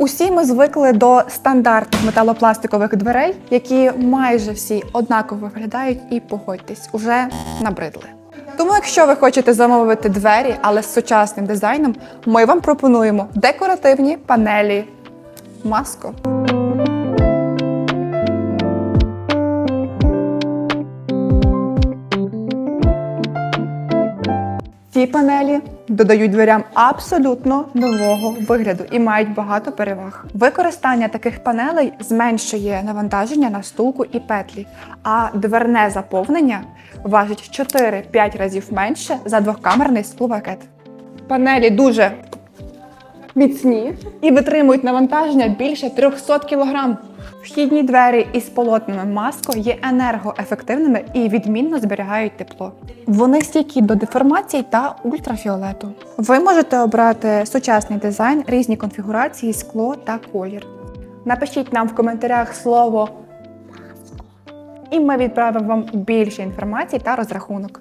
Усі ми звикли до стандартних металопластикових дверей, які майже всі однаково виглядають, і погодьтесь, уже набридли. Тому, якщо ви хочете замовити двері, але з сучасним дизайном, ми вам пропонуємо декоративні панелі маско. Ці панелі додають дверям абсолютно нового вигляду і мають багато переваг. Використання таких панелей зменшує навантаження на стулку і петлі, а дверне заповнення важить 4-5 разів менше за двохкамерний склопакет. Панелі дуже міцні і витримують навантаження більше 300 кг. Вхідні двері із полотнами маско є енергоефективними і відмінно зберігають тепло. Вони стійкі до деформацій та ультрафіолету. Ви можете обрати сучасний дизайн, різні конфігурації, скло та колір. Напишіть нам в коментарях слово і ми відправимо вам більше інформації та розрахунок.